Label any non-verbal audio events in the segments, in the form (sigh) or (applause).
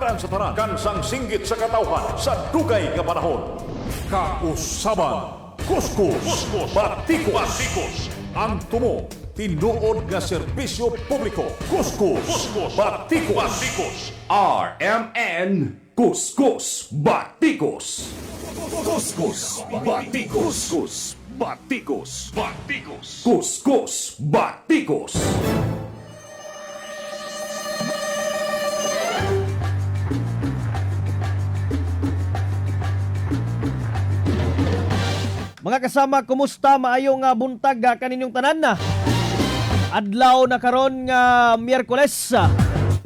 Karan sa tanan, kansang singgit sa katawhan sa dugay nga panahon. Kausaban, kuskus, kuskus, batikos, batikos. Ang tumo, tinuod nga serbisyo publiko. Kuskus, kuskus, batikos, batikos. RMN Kuskus. Batikos. Kuskus. Batikos. Kuskus. Batikos. Batikos. Kuskus. Batikos Mga kasama, kumusta? Maayong nga buntag ah, kaninyong tanan na. Adlaw na karon nga Miyerkules. ah,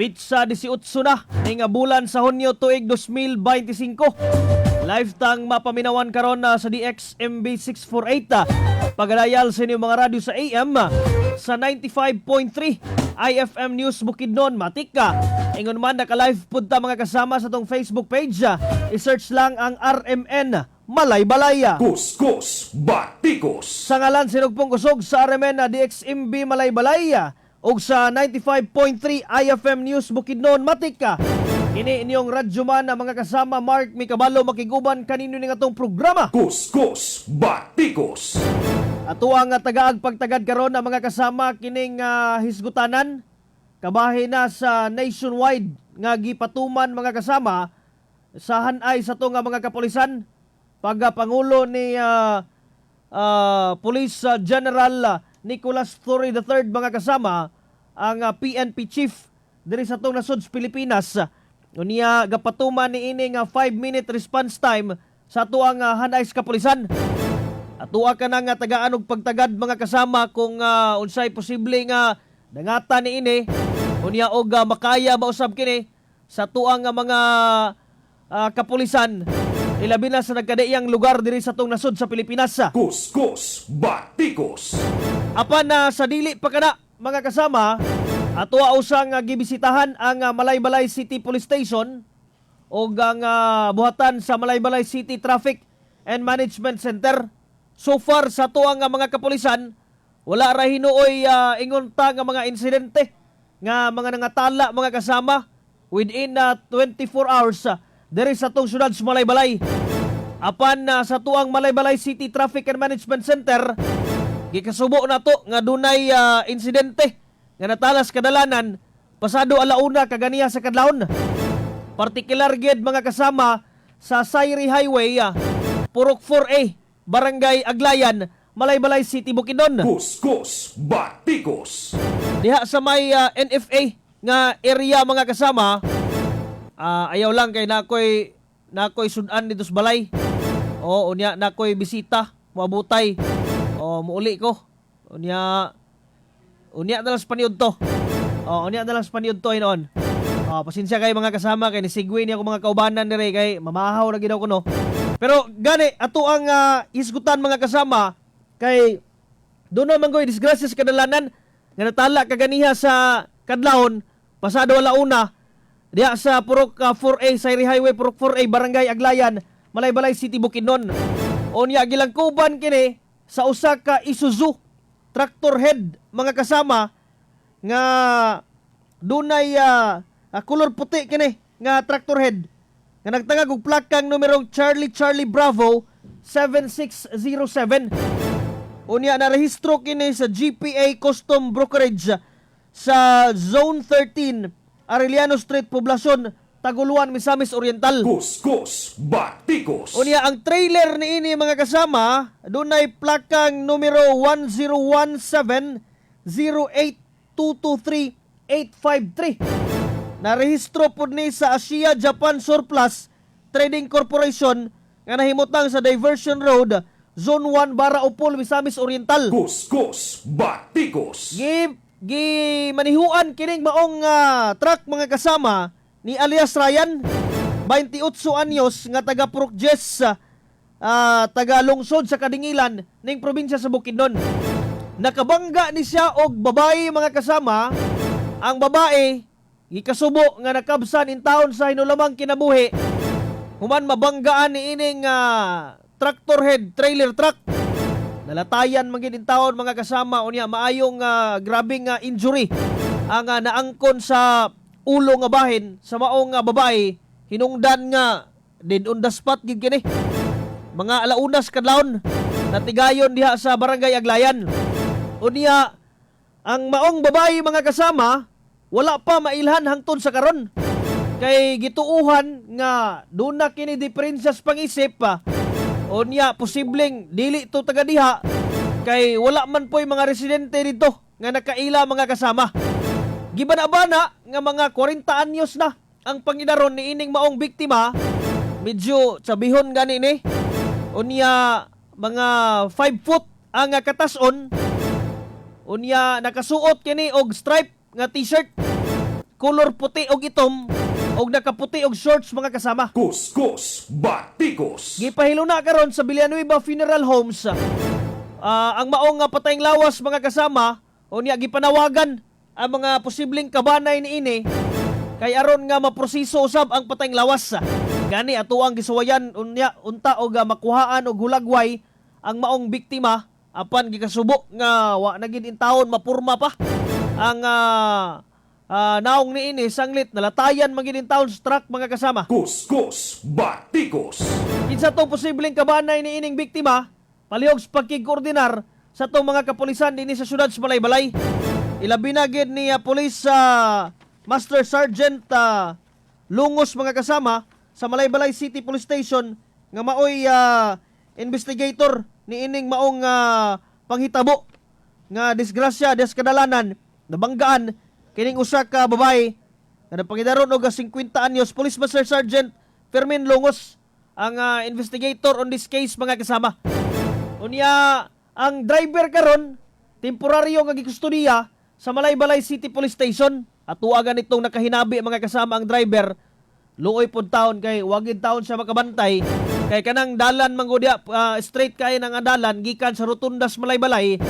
Pizza 18 na ning bulan sa Hunyo tuig 2025. Lifetime mapaminawan karon na sa DXMB 648. ah. Pagdayal sa inyong mga radyo sa AM ah, sa 95.3 IFM News Bukidnon Matika. Ingon man naka-live punta mga kasama sa tong Facebook page. ah. I-search lang ang RMN Malay Balaya. Kuskus Batikos Sa ngalan sinugpong kusog sa RMN na DXMB Malay Balaya ug sa 95.3 IFM News Bukidnon Matika. Ini inyong radyo man mga kasama Mark Mikabalo makiguban kanino ning atong programa. Kuskus Batikos Ato ang tagaag pagtagad karon na mga kasama kining ah, hisgutanan kabahin na sa nationwide nga gipatuman mga kasama sa hanay sa to nga mga kapulisan pagpangulo ni ah, ah, Police ah, General Nicholas Torre III mga kasama ang ah, PNP chief diri sa tong nasod sa Pilipinas. Unya gapatuman ni ini nga 5 minute response time sa tuang uh, hanay sa kapulisan. At tuwa ka na nga tagaan og pagtagad mga kasama kung ah, unsay posible nga dangata ni ini. Unya og ah, makaya ba usab kini sa tuang nga mga ah, kapulisan ilabi na sa nagkadaiyang lugar diri sa tong nasod sa Pilipinas. Kuskus Batikos Apan na sa dili pa kana mga kasama ato usang nga gibisitahan ang ah, Malaybalay City Police Station o ang ah, buhatan sa Malaybalay City Traffic and Management Center. So far sa tuang nga mga kapulisan wala ra hinuoy ah, ingon ta nga mga insidente nga mga nangatala mga kasama within ah, 24 hours uh, diri sa tong syudad sa Malaybalay. Apan na sa tuang Malaybalay City Traffic and Management Center, gikasubo na to nga dunay ah, insidente nga natalas kadalanan pasado alauna kaganiya sa kadlawon. Partikular gid mga kasama sa Sayri Highway, ah, Purok 4A, Barangay Aglayan, Malaybalay City, Bukidnon. Kuskus Batikos Diha sa may ah, NFA nga area mga kasama, ah, ayaw lang kay nakoy nakoy sudan dito sa balay. O unya nakoy bisita, moabutay. O muuli ko. Unya unya na lang sa paniud to. O unya na lang sa paniud to hinon. O pasensya kay mga kasama kay nisigwi niya ako mga kaubanan dire kay mamahaw na gid ako no. Pero gani ato ang ah, isgutan mga kasama kay doon naman ko disgrasya sa kadalanan nga natala kaganiha sa kadlawon pasado alauna diha sa Purok ah, 4A Sayri Highway Purok 4A Barangay Aglayan Malaybalay City Bukidnon. Unya gilangkuban kini sa usa ka Isuzu tractor head mga kasama nga dunay ah, ah, color puti kini nga tractor head. Nga nagtangag og plakang numerong Charlie Charlie Bravo 7607 Unya na rehistro kini sa GPA Custom Brokerage sa Zone 13, Arellano Street, Poblacion, Taguluan, Misamis Oriental. Kuskus Batikos Unya ang trailer ni ini mga kasama, dunay plakang numero 1017-08223-853. Narehistro pud ni sa Asia Japan Surplus Trading Corporation nga nahimutang sa Diversion Road, Zone 1, Bara Upol, Misamis Oriental. Kuskus Batikos Gi gi manihuan kining maong ah, truck mga kasama ni alias Ryan 28 anyos nga taga Purokjes ah, taga lungsod sa Kadingilan ning probinsya sa Bukidnon. Nakabangga ni siya og babae mga kasama. Ang babae gikasubo nga nakabsan in taon sa hinulamang kinabuhi. Human mabanggaan ni ining ah, tractor head trailer truck Nalatayan man gid in taon mga kasama unya maayong uh, grabing ah, injury ang ah, naangkon sa ulo nga bahin sa maong nga babae hinungdan nga dead on the spot gid kini. Mga alaunas kadlawon natigayon diha sa barangay Aglayan. Unya ang maong babae mga kasama wala pa mailhan hangtod sa karon. Kay gituuhan nga doon na kini diferensya sa pangisip pa. Unya posibleng dili to taga diha kay wala man po'y mga residente dito nga nakaila mga kasama. Gibanabana nga mga 40 anyos na ang panginaron ni ining maong biktima. Medyo sabihon gani ni unya mga 5 foot ang katason. Unya nakasuot kini og stripe nga t-shirt. Color puti og itom og nakaputi og shorts mga kasama Kuskus Batikos. Gipahiluna karon sa Villanueva Funeral Homes. Ah, ang maong nga patayng lawas mga kasama unya gipanawagan ang mga posibleng kabanay ni ini kay aron nga maproseso usab ang patayng lawas. Gani ato ang gisuwayan unya unta og ah, makuhaan og hulagway ang maong biktima apan gikasubo nga wa na gid in taon mapurma pa ang ah, ah, naong ni ini sanglit nalatayan magid in taon sa truck mga kasama. Kuskus Batikos. Kinsa tong posibleng kabanay ni ining biktima, palihog sa pagkikoordinar sa tong mga kapulisan dinhi sa syudad sa Balay-Balay. Ilabi na gid ni uh, Police ah, Master Sergeant ah, Lungos mga kasama sa Malaybalay City Police Station nga maoy ah, investigator ni ining maong ah, panghitabo nga disgrasya des kadalanan nabanggaan kining usa ka babae nga napangidaron og 50 anyos Police Master Sergeant Fermin Lungos ang ah, investigator on this case mga kasama. Unya ang driver karon temporaryo nga gikustudiya sa Malaybalay City Police Station. At tuwagan itong nakahinabi mga kasama ang driver. Luoy pod taon kay wagid taon siya makabantay. Kay kanang dalan manggudya ah, straight kay nang dalan gikan sa rotundas Malaybalay.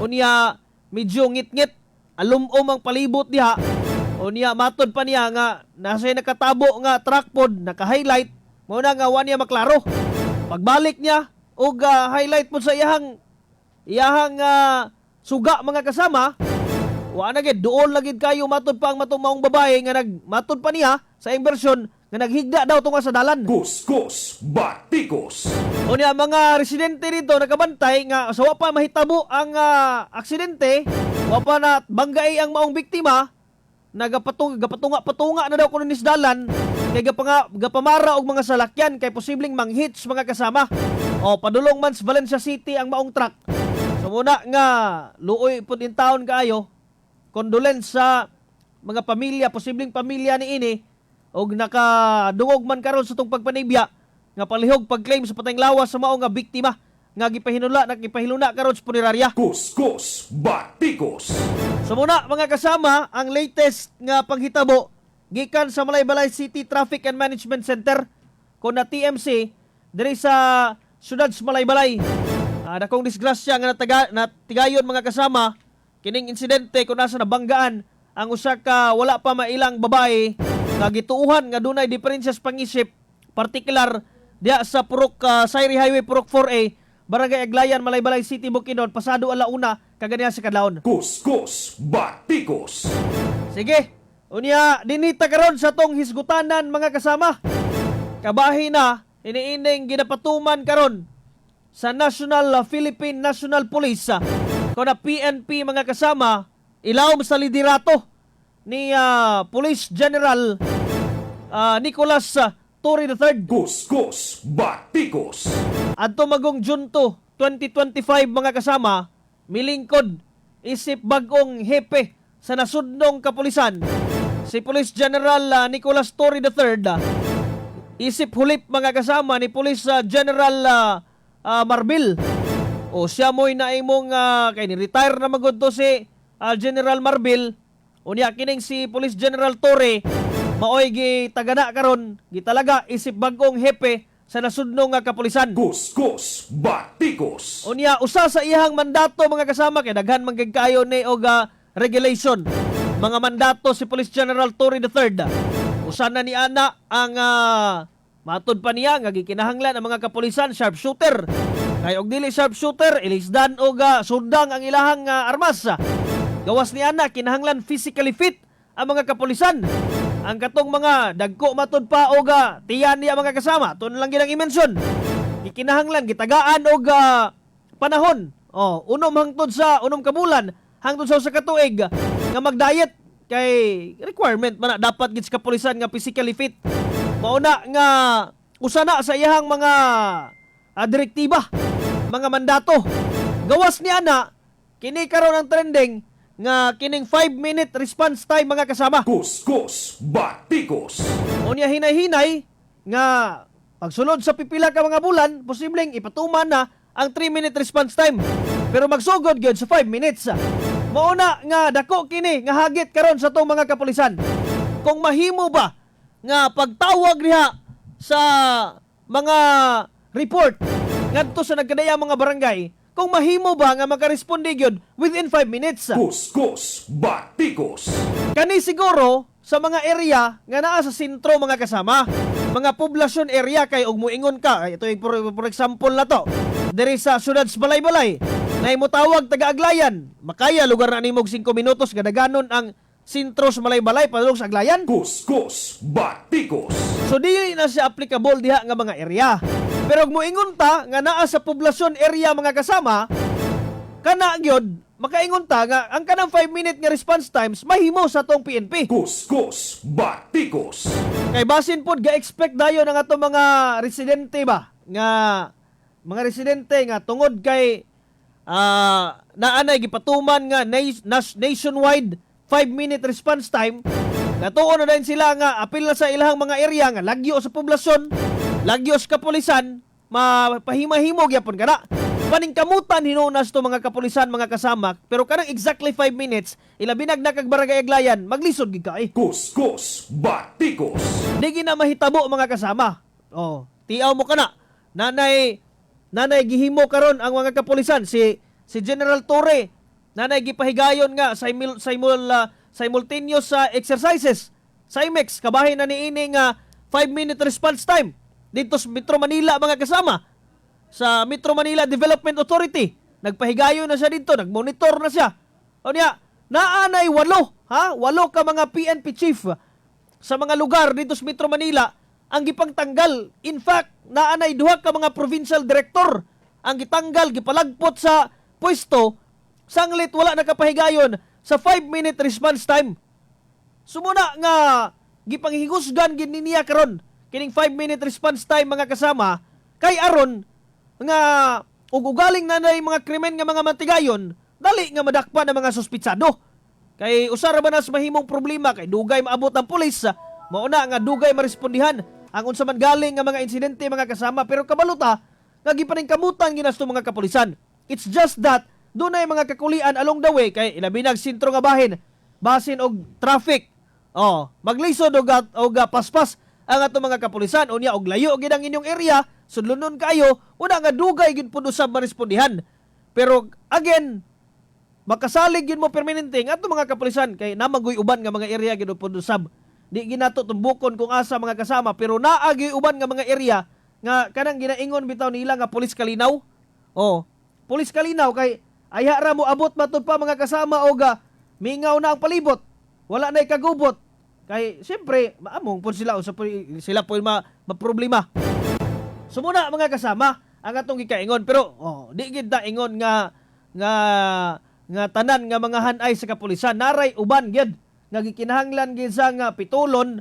Unya medyo ngit-ngit alumom ang palibot diha. Unya matod pa niya nga nasa nakatabo nga truck pod naka-highlight. Mao na nga niya maklaro. Pagbalik niya og ah, highlight pod sa iyahang iyahang ah, suga mga kasama. Wa na gid duol lagid kayo matod pa ang matumaong babae nga nag matod pa niya sa imbersyon nga naghigda daw tunga sa dalan. Kuskus Batikos. Unya mga residente dito nakabantay nga sa wa pa mahitabo ang ah, aksidente, wa pa na banggay ang maong biktima nagapatung gapatunga patunga na daw kuno nis dalan kay gapanga gapamara og mga salakyan kay posibleng manghits mga kasama. O padulong man sa Valencia City ang maong truck. So muna nga luoy pud in town kaayo condolence sa mga pamilya, posibleng pamilya ni ini og nakadungog man karon sa tong pagpanibya nga palihog pagclaim sa patayng lawas sa mao nga biktima nga gipahinula nakipahiluna karon sa punerarya. Kuskus Batikos. So muna mga kasama, ang latest nga panghitabo gikan sa Malaybalay City Traffic and Management Center ko na TMC diri sa siyudad sa Malaybalay. Ah, dakong disgrasya nga nataga, natigayon mga kasama kining insidente kung nasa nabanggaan ang usa ka wala pa mailang babae nga gituuhan nga dunay diferensya sa pangisip partikular diha sa Purok ah, Sairi Highway Purok 4A Barangay Aglayan Malaybalay City Bukidnon pasado alauna kaganiya sa kadlawon Kuskus Batikos. Sige. Unya, dinita karon sa tong hisgutanan mga kasama. Kabahi na, iniining ginapatuman karon sa National uh, Philippine National Police. uh, Kung na PNP mga kasama, ilawom sa liderato ni uh, Police General uh, Nicolas uh, Torre III. Kuskus Batikos. Adto magong June 2, 2025 mga kasama, milingkod isip bagong hepe sa nasudnong kapulisan. Si Police General ah, Nicolas Torre III ah, isip hulip mga kasama ni Police ah, General ah, ah, Marbil. O siya mo'y naimong uh, kay ni retire na magod to si ah, General Marbil. Unya kining si Police General Torre maoy gi tagana karon gitalaga isip bagong hepe sa nasudnong nga kapulisan. Kuskus Batikos. Unya usa sa iyang mandato mga kasama kay daghan man kayo ni og ah, regulation. Mga mandato si Police General Torre III. Usa na ni ana ang ah, matud pa niya nga gikinahanglan ang mga kapulisan sharpshooter. Kay og dili sharpshooter ilisdan og ah, sundang ang ilahang ah, armas. Gawas ni ana kinahanglan physically fit ang mga kapulisan. ang katong mga dagko matud pa og ah, tiyan niya mga kasama. To na lang ginang i-mention. Gikinahanglan gitagaan og ah, panahon. Oh unom hangtod sa unom ka bulan hangtod sa usa ka tuig nga mag-diet. Kay requirement man dapat gid sa kapulisan nga physically fit. Mauna nga usa na sa iyahang mga ah, direktiba mga mandato. Gawas ni ana kini karon ang trending nga kining 5 minute response time mga kasama Kuskus Batikos. Unya hinay-hinay nga pagsulod sa pipila ka mga bulan, posibleng ipatuman na ang 3 minute response time. Pero magsugod gyud sa 5 minutes. Mauna nga dako kini nga hagit karon sa tong mga kapulisan. Kung mahimo ba nga pagtawag diha sa mga report ngadto sa nagkadaya mga barangay, kung mahimo ba nga makaresponde gyud within 5 minutes. Kuskus Batikos. Kani siguro sa mga area nga naa sa sentro mga kasama, mga poblasyon area kay og muingon ka, ito yung for, for example na to. Diri sa syudad sa Balay-Balay, na tawag taga Aglayan. Makaya lugar na nimog 5 minutos gadaganon ang sentro sa Balay-Balay padulong sa Aglayan. Kuskus Batikos. So dili na siya applicable diha nga mga area. Pero og moingon ta nga naa sa poblasyon area mga kasama, kana gyud makaingon ta nga ang kanang 5 minute nga response times mahimo sa tong PNP. Kuskus Batikos. Kay basin pod ga-expect dayon ang ato mga residente ba nga mga residente nga tungod kay ah naanay gipatuman nga na- nationwide 5 minute response time Natuon na din sila nga apil na sa ilahang mga area nga lagyo sa poblasyon, lagyo sa kapulisan, mapahimahimog yapon kana. Paningkamutan hinunas to mga kapulisan mga kasama pero kanang exactly 5 minutes ilabi nag nakag barangay Aglayan maglisod gid ka eh. Kuskus Batikos. Di gina mahitabo mga kasama. Oh, tiaw mo kana. Nanay nanay gihimo karon ang mga kapulisan si si General Torre. Nanay gipahigayon nga simul, simul ah, simultaneous sa exercises. Simex kabahin na niini nga 5 minute response time dito sa Metro Manila mga kasama sa Metro Manila Development Authority. Nagpahigayon na siya dito, nagmonitor na siya. O niya, naanay walo, ha? Walo ka mga PNP chief sa mga lugar dito sa Metro Manila ang gipangtanggal. In fact, naanay duha ka mga provincial director ang gitanggal, gipalagpot sa pwesto sanglit wala nakapahigayon sa 5 minute response time. Sumuna nga gipanghigusgan gid niya karon kining 5 minute response time mga kasama kay aron nga ug ugaling na nay mga krimen nga mga matigayon dali nga madakpan ang mga suspitsado. Kay usara ba na sa mahimong problema kay dugay maabot ang pulis mauna nga dugay marespondihan ang unsa man galing nga mga insidente mga kasama pero kabaluta nga gipaningkamutan ginasto mga kapulisan. It's just that dunay mga kakulian along the way kay ilabi nag sentro nga bahin basin og traffic. Oh, maglisod og og ah, paspas ang ato mga kapulisan unya og layo gid ang inyong area sudlunon kayo una nga dugay gid pud usab marespondihan. Pero again, makasalig yun mo permanente nga ato mga kapulisan kay namagoy uban nga mga area gid pud usab. Di ginato tumbukon kung asa mga kasama pero naagi uban nga mga area nga kanang ginaingon bitaw nila nga pulis kalinaw. Oh, pulis kalinaw kay ayha ra mo abot matud pa mga kasama o ga mingaw na ang palibot. Wala na kagubot. Kay siyempre maamong pud sila po sila po ma, maproblema. Sumuna mga kasama ang atong gikaingon pero oh, di gid ta ingon nga nga nga tanan nga mga hanay sa kapulisan naray uban gid nga gikinahanglan gid sa nga pitulon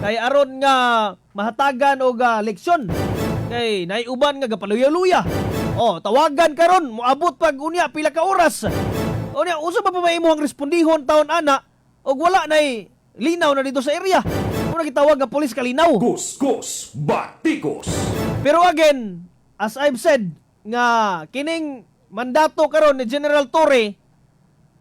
kay aron nga mahatagan og leksyon kay nay uban nga gapaluya-luya oh tawagan karon moabot pag unya pila ka oras. Unya unsa pa pa mahimong respondihon taon ana? Og wala nay linaw na dito sa area. Muna gitawag nga pulis kalinaw Kuskus Batikos. pero again, as I've said, nga kining mandato karon ni General Torre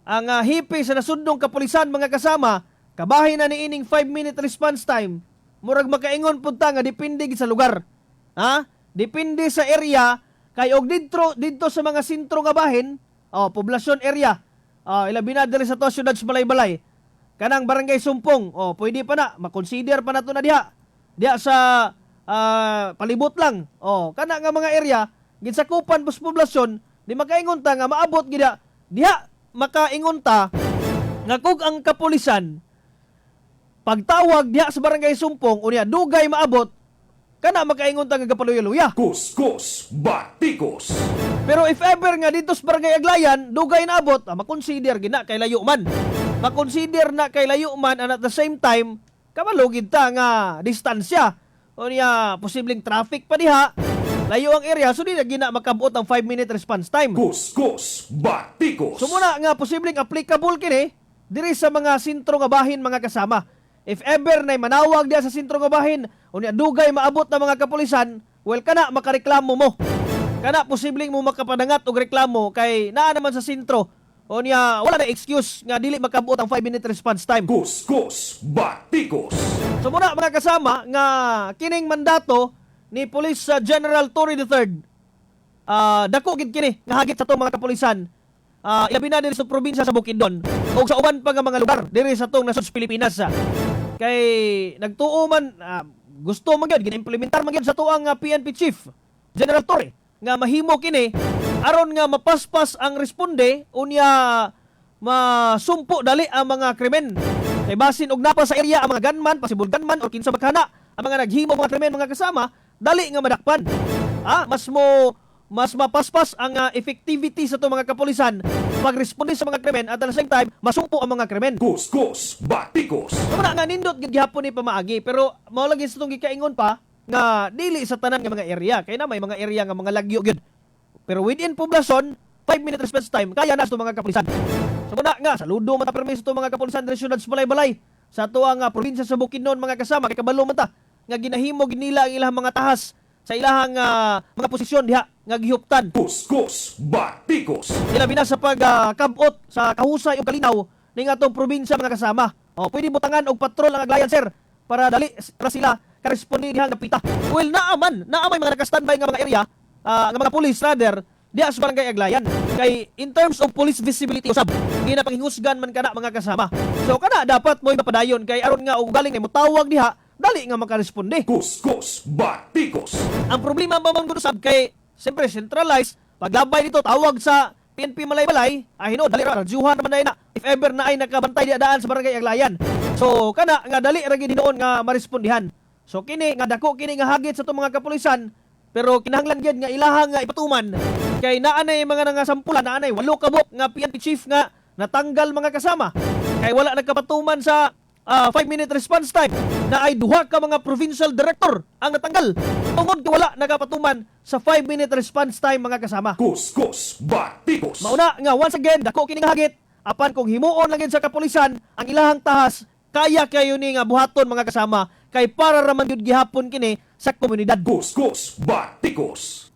ang uh, hipi sa nasundong kapulisan mga kasama, kabahin na ni ining 5 minute response time, murag makaingon punta nga depende sa lugar. Ha? Depende sa area kay og didto didto sa mga sentro nga bahin, oh, poblasyon area. Oh, ilabi na diri sa to syudad sa Balay-Balay. Kanang barangay Sumpong, oh, pwede pa na, makonsider pa na to na diha. Diha sa ah, palibot lang. Oh, kana nga mga area ginsakupan pus poblasyon, di makaingon ta nga maabot gid diha makaingon ta nga kung ang kapulisan pagtawag diha sa barangay Sumpong unya dugay maabot kana makaingon ta nga gapaluya-luya. Kuskus Batikos. Pero if ever nga dito sa barangay Aglayan, dugay na abot, ah, makonsider gina kay layo man. Makonsider na kay layo man and at the same time, kamalugid ta nga distansya. O niya, posibleng traffic pa diha. Layo ang area, so di na gina makabot ang 5 minute response time. Kuskus Batikos. So muna nga posibleng applicable kini diri sa mga sentro nga bahin mga kasama. If ever na manawag diya sa sentro nga bahin, unya dugay maabot na mga kapulisan, well kana makareklamo mo. Kana posibleng mo makapadangat og reklamo kay naa naman sa sentro. Unya wala na excuse nga dili makabot ang 5 minute response time. Kuskus Batikos. So muna mga kasama nga kining mandato ni Police uh, General Torre III ah dako gid kini nga hagit sa tong mga kapulisan. Ah ilabi na diri sa probinsya sa Bukidnon ug sa uban pa nga mga lugar diri sa tong nasod sa Pilipinas. ah. Kay nagtuo man ah, gusto man gyud gina-implementar man gyud sa tuang ah, PNP chief General Torre nga mahimo kini aron nga mapaspas ang responde unya masumpo dali ang mga krimen. Kay basin og napa sa area ang mga gunman, pasibol gunman o kinsa bakana ang mga naghimo mga krimen mga kasama, dali nga madakpan. Ha? Mas mo mas mapaspas ang ah, effectivity sa itong mga kapulisan pagresponde sa mga krimen at at the same time masumpo ang mga krimen. Kuskus Batikos. Wala nga nindot gid gihapon ni pamaagi pero mao lagi sa itong gikaingon pa nga dili sa tanan nga mga area kay na may mga area nga mga lagyo gyud. Pero within poblasyon 5 minute response time kaya na sa mga kapulisan. So muna nga saludo mata permis itong mga kapulisan syudad sa balay-balay sa tuwa nga probinsya sa Bukidnon mga kasama kay kabalo man ta nga ginahimo ginila ang ilang mga tahas sa ilahang ah, mga posisyon diha nga gihuptan Kuskus Batikos. Ilabi na sa pagkabot sa kahusay o kalinaw ning atong probinsya mga kasama. O pwede butangan og patrol ang aglayan sir para dali para sila karesponde diha nga pita. Well naaman, naamay mga naka-standby nga mga area, ah, nga mga police rather diha sa barangay Aglayan. Kay in terms of police visibility usab, di na panghingusgan man kana mga kasama. So kana dapat mo mapadayon kay aron nga og galing ay motawag diha, dali nga makaresponde. Kuskus Batikos. Ang problema ba man sab kay siyempre centralized paglabay dito tawag sa PNP Malay-Balay ay hino dali ra radyuhan naman na if ever na ay nakabantay di daan sa barangay Aglayan. So kana nga dali ra gid hinoon nga marespondihan. So kini nga dako kini nga hagit sa itong mga kapulisan pero kinahanglan gyud nga ilahang nga ipatuman kay naa nay mga nangasampulan naa nay walo kabok nga PNP chief nga natanggal mga kasama kay wala nagkapatuman sa 5 minute response time na ay duha ka mga provincial director ang natanggal tungod kay wala nagapatuman sa 5 minute response time mga kasama. Kuskus Batikos. Mauna nga once again dako kini nga hagit apan kung himuon lang sa kapulisan ang ilahang tahas kaya kayo ni nga buhaton mga kasama kay para ra man gyud gihapon kini sa komunidad. Kuskus Batikos.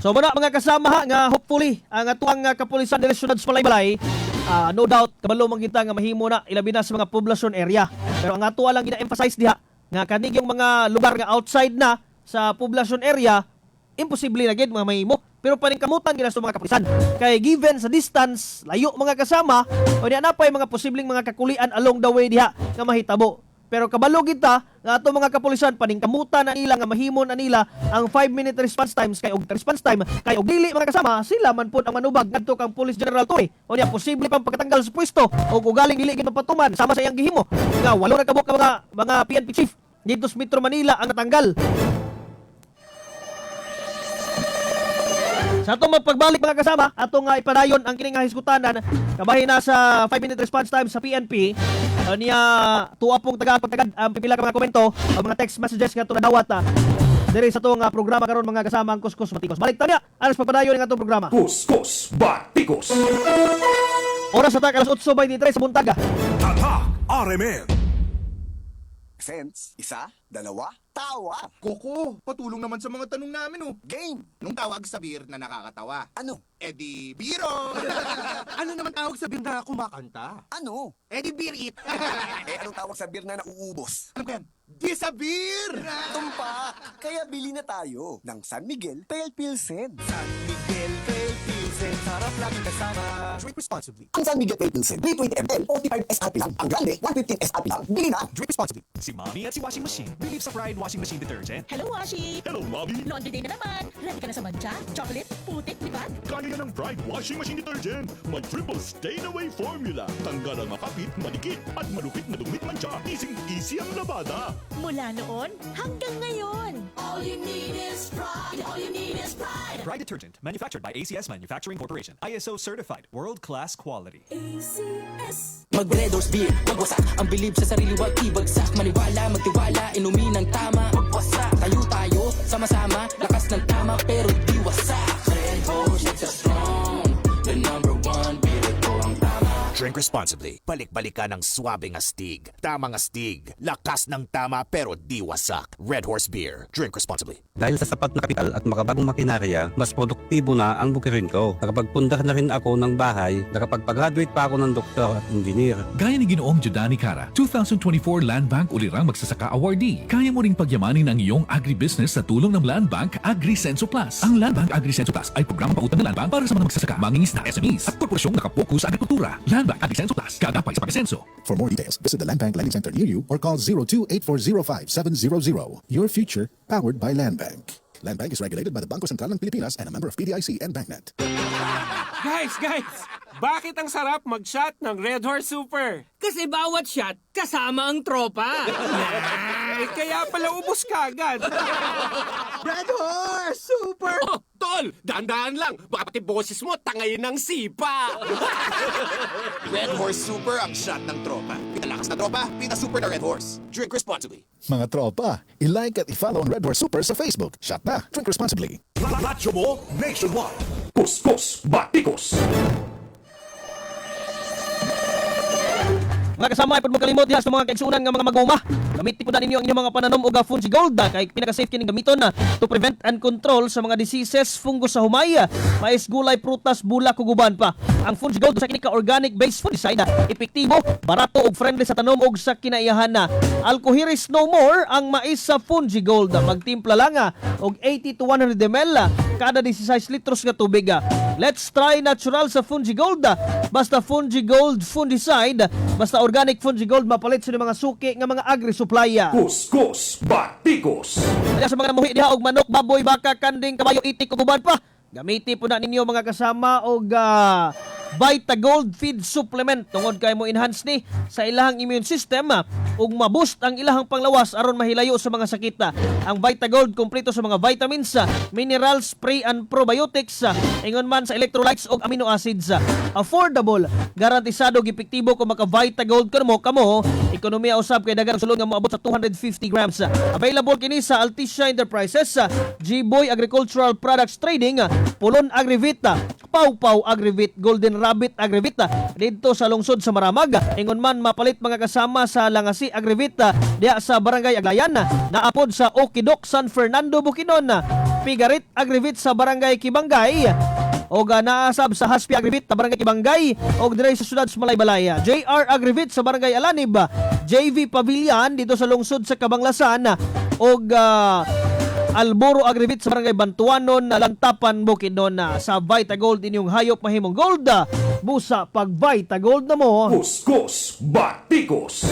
So muna mga kasama ha, nga hopefully ang atuang nga kapulisan diri sa sa Malaybalay ah, no doubt kabalo man kita nga mahimo na ilabi na sa mga poblasyon area. Pero ang ato lang gina-emphasize diha nga kanig yung mga lugar nga outside na sa poblasyon area imposible na gid mahimo. Pero paningkamutan gina sa mga kapulisan. Kay given sa distance, layo mga kasama, o niya na pa yung mga posibleng mga kakulian along the way diha nga mahitabo. Pero kabalo kita nga ato mga kapulisan paningkamutan na nila nga mahimo na nila ang 5 minute response times kay og response time kay og dili mga kasama sila man pud ang manubag ngadto kang Police General Toy. O niya posible pang pagkatanggal sa pwesto og ugaling dili gid mapatuman sama sa iyang gihimo. Nga walo na kabuk ka mga mga PNP chief dito sa Metro Manila ang natanggal. Sa atong magpagbalik mga kasama, atong nga ipadayon ang kining hiskutanan kabahin na sa 5 minute response time sa PNP. Uh, niya tuwa pong taga pagtagad ang pipila ka mga komento o mga text messages nga ito nadawat ah, diri sa itong nga programa karon mga kasama ang Kuskus Matikos. Balik ta niya, alas pagpadayon ng atong programa. Kuskus Batikos. Oras sa alas 8.23 sa Buntaga. Tatak RMN. Sense, isa, dalawa, tawa. Koko, patulong naman sa mga tanong namin oh. Game. Nung tawag sa beer na nakakatawa. Ano? Eh di, biro! (laughs) ano naman tawag sa beer na kumakanta? Ano? Eh di, beer it! (laughs) eh, anong tawag sa beer na nauubos? ano ko yan? Di sa beer! (laughs) Tumpak! Kaya bili na tayo ng San Miguel Pale Pilsen. San Miguel, Pale Pilsen, sarap lagi kasama. Drink responsibly. Ang San Miguel Pale Pilsen, 320 ml, 45 SRP lang. Ang Grande, 115 SRP lang. Bili na! Drink responsibly. Si Mommy at si Washing Machine believe sa Pride Washing Machine Detergent. Hello, Washi! Hello, Mommy! Laundry day na naman! Ready ka na sa mancha, chocolate, putik, lipat? Kaya ng Pride Washing Machine Detergent. May triple stain-away formula. Tanggal ang makapit, malikit, at malupit na dumit mancha. Easy-easy ang labada. Mula noon hanggang ngayon. All you need is pride. All you need is pride. Pride Detergent, manufactured by ACS Manufacturing Corporation. ISO certified, world-class quality. ACS. Mag-Red Beer, magwasak Ang bilib sa sarili wag ibagsak Maniwala, Responsibly. Balik-balikan ng swabing astig. Tamang astig. Lakas ng tama pero di wasak. Red Horse Beer. Drink responsibly. Dahil sa sapat na kapital at makabagong makinarya, mas produktibo na ang bukirin ko. Nakapagpundar na rin ako ng bahay, nakapagpag-graduate pa ako ng doktor at engineer. Gaya ni Ginoong Jodani Cara, 2024 Land Bank Ulirang Magsasaka Awardee. Kaya mo ring pagyamanin ang iyong agribusiness sa tulong ng Land Bank AgriSenso Plus. Ang Land Bank AgriSenso Plus ay programang pautang ng Land Bank para sa mga magsasaka, mangingisda, SMEs at korporasyong nakapokus sa agrikultura. Land Bank AgriSenso Plus, gagapay sa pag-asenso. For more details, visit the Land Bank Lending Center near you or call 02-8405-700. Your future, powered by Land Bank. Land Bank is regulated by the Bangko Sentral ng Pilipinas and a member of PDIC and BankNet. (laughs) Guys, guys! Bakit ang sarap mag-shot ng Red Horse Super? Kasi bawat shot, kasama ang tropa Ay, kaya pala ubos ka agad. Red Horse Super! Oh, tol, dahan-dahan lang. Baka pati boses mo, tangayin ng sipa. (laughs) Red Horse Super ang shot ng tropa. Pinalakas na tropa, pina super na Red Horse. Drink responsibly. Mga tropa, i-like at i-follow ang Red Horse Super sa Facebook. Shot na. Drink responsibly. Radyo mo nationwide. Kuskus Batikos. Mga kasama, ay magkalimot diha sa mga kaigsunan nga mga maguma. Gamitin po na ninyo ang inyong mga pananom o Fungi Gold ah, kay pinaka-safe kining gamiton na to prevent and control sa mga diseases, fungus sa humaya, mais, gulay, prutas, bulak, kuguban pa. Ang Fungi Gold sa kinika organic based fungicide, ah, epektibo, barato ug friendly sa tanom ug sa kinaiyahan na. Alcohiris no more ang mais sa Fungi Gold. Ah, Magtimpla lang ah, og 80 to 100 ml ah, kada 16 litros nga tubig. ah. Let's try natural sa Fungi Gold. Basta Fungi Gold fungicide, basta organic Fungi Gold mapalit sa mga suki nga mga agri-supply. ah. Kuskus Batikos. Kaya sa mga namuhi diha og manok, baboy, baka, kanding, kabayo, itik, ug uban pa. Gamitin po na ninyo mga kasama og ah, Vita Gold Feed Supplement tungod kay mo enhance ni sa ilahang immune system ah, ug ma-boost ang ilahang panglawas aron mahilayo sa mga sakit. ah. Ang Vita Gold kompleto sa mga vitamins, ah, minerals, pre and probiotics, ingon man sa electrolytes ug amino acids. Affordable, garantisado epektibo kung maka Vita Gold kamo kamo, ekonomiya usab kay dagang sulod nga moabot sa 250 grams. Available kini sa Altisha Enterprises, G-Boy Agricultural Products Trading, Pulon Agrivita, Pau Pau Agrivit, Golden Rabbit Agrivita dito sa lungsod sa Maramag. Ingon man mapalit mga kasama sa Langasi Agrivita diya sa Barangay Aglayan naapod sa Okidok San Fernando Bukidnon. Pigarit Agrivit sa Barangay Kibangay o naasab sa Haspi Agrivit sa Barangay Kibangay o dire sa syudad sa Malaybalaya. JR Agrivit sa Barangay Alanib, JV Pavilion dito sa lungsod sa Kabanglasan o Alboro Agrivit sa Barangay Bantuanon, Lantapan, Bukidnon na sa Vita Gold inyong hayop mahimong gold. Busa pag Vita Gold na mo. Kuskus Batikos.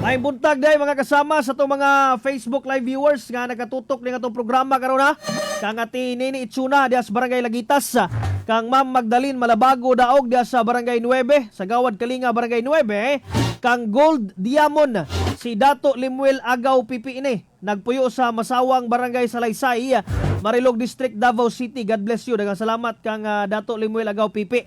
May buntag day mga kasama sa itong mga Facebook live viewers nga nagatutok ning atong programa karon ha. Kang ati Nini Itsuna diya sa Barangay Lagitas. Kang Ma'am Magdalene Malabago daog diya sa Barangay 9, sa Gawad Kalinga Barangay 9. Kang Gold Diamond si Dato Limuel Agaw ini nagpuyo sa Masawang Barangay Salaysay, Marilog District, Davao City. God bless you. Dagang salamat kang ah, Dato Limuel Agaw Pipi.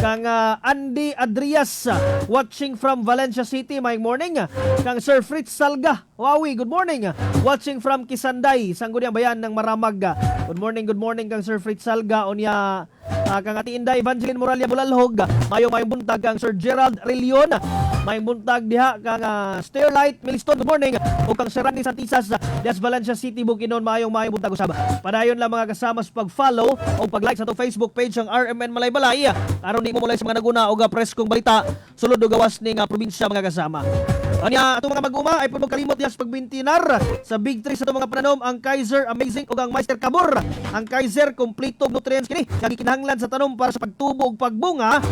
Kang ah, Andy Adrias ah, watching from Valencia City. May morning. Kang Sir Fritz Salga. Wawi, good morning. Watching from Kisanday, Sangguniang Bayan ng Maramag. Good morning, good morning kang Sir Fritz Salga. Onya ah, kang Ati Inday Evangeline Moralia Bulalhog. Mayo may buntag kang Sir Gerald Relion. May buntag diha kang ah, Starlight Miliston. Good morning. O kang Sir Randy Santisas Des Valencia City Bukidnon mayong mayong buntag usab. Padayon lang mga kasama sa pag-follow o pag-like sa atong Facebook page ang RMN Malaybalay. Aron di mo mulay sa mga naguna o preskong balita sulod o gawas ning ah, probinsya mga kasama. Anya ato mga mag-uma ay pud kalimot diha sa pagbintinar sa Big 3 sa atong mga pranom ang Kaiser Amazing ug ang Meister Kabor. Ang Kaiser kompleto og nutrients kini nga gikinahanglan sa tanom para sa pagtubo ug pagbunga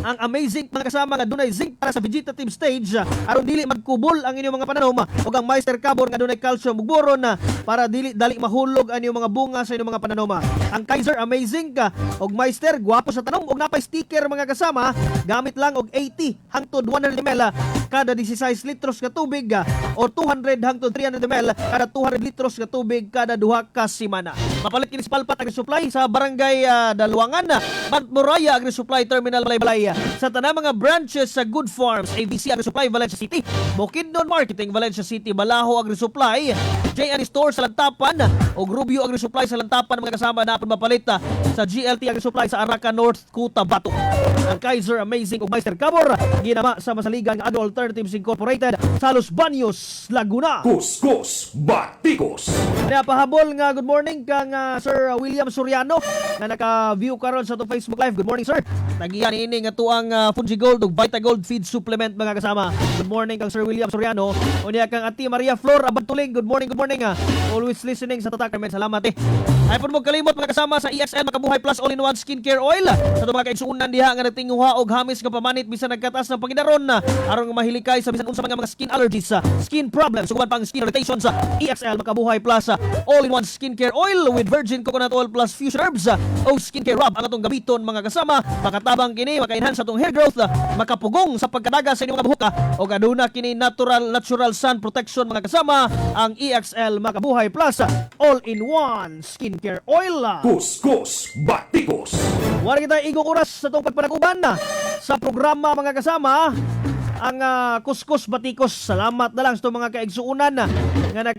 ang amazing mga kasama nga dunay zinc para sa vegetative stage ah, aron dili magkubol ang inyong mga pananom ug ang Meister Cabor nga dunay calcium ug boron para dili dali mahulog ang inyong mga bunga sa inyong mga pananom. Ang Kaiser amazing ka ug Meister gwapo sa tanom ug napay sticker mga kasama gamit lang og 80 hangtod 100 ml ah, kada 16 litros ka tubig ah, or 200 hangtod 300 ml kada 200 litros ka tubig kada duha ka semana. Mapalit kini sa Palpat Agri Supply sa barangay ah, Dalwangan na Mount Moraya Agri Supply Terminal Balay-Balay sa tanang mga branches sa Good Farms ABC Agri Supply Valencia City, Bukidnon Marketing Valencia City, Balaho Agri Supply, JN Store sa Lantapan ug Rubio Agri Supply sa Lantapan mga kasama na mapalit ah, sa GLT Agri Supply sa Araca North Cotabato. Ang Kaiser Amazing ug Meister Cabor ginama sa masaligang Agro Alternatives Incorporated sa Los Baños, Laguna. Kuskus Batikos. Kaya pahabol nga good morning kang ah, Sir William Soriano na naka-view karon sa atong Facebook Live. Good morning sir. Tagiyan ini nga tuang uh, Fuji Gold ug Vita Gold feed supplement mga kasama. Good morning kang Sir William Soriano. Unya kang Ati Maria Flor Abantuling. Good morning, good morning. ah. Always listening sa Tatak. Salamat eh. Ay mo kalimot mga kasama sa EXL Makabuhay Plus All-in-One Skincare Oil. Sa mga kaigsuunan diha nga natinguha og hamis nga pamanit bisan nagkatas ng paginaron na. Aron nga mahilikay sa bisan unsa mga skin allergies, skin problems, ug pang skin irritations sa EXL Makabuhay Plus All-in-One Skincare Oil with virgin coconut oil plus fusion herbs o skincare rub. Ang atong gabiton mga kasama makatabang kini maka-enhance sa atong hair growth makapugong sa pagkadaga sa inyong mga buhok o aduna kini natural natural sun protection mga kasama ang EXL Makabuhay Plus All-in-One Skincare Oil. Kuskus Batikos. Wala kita igong oras sa itong pagpanakuban na sa programa mga kasama ang ah, Kuskus Batikos. Salamat na lang sa mga kaigsuunan na nga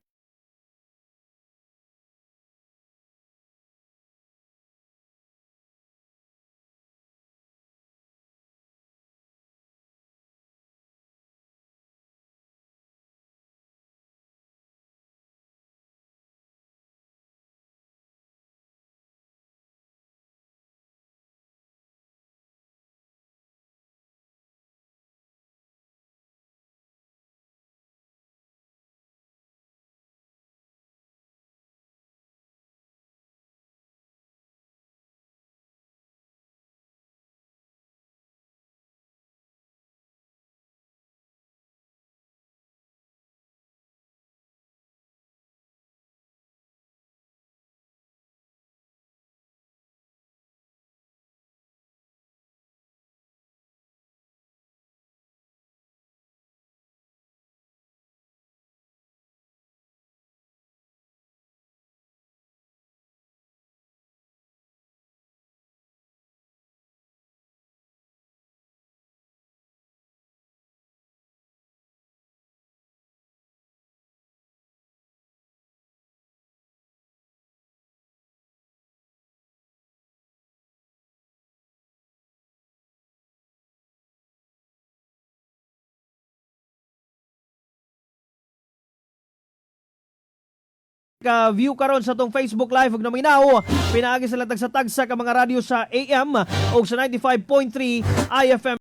nag ka-view karon sa tong Facebook Live. Ug naminaw pinaagi sa latag sa tagsa ka mga radyo sa AM o sa 95.3 IFM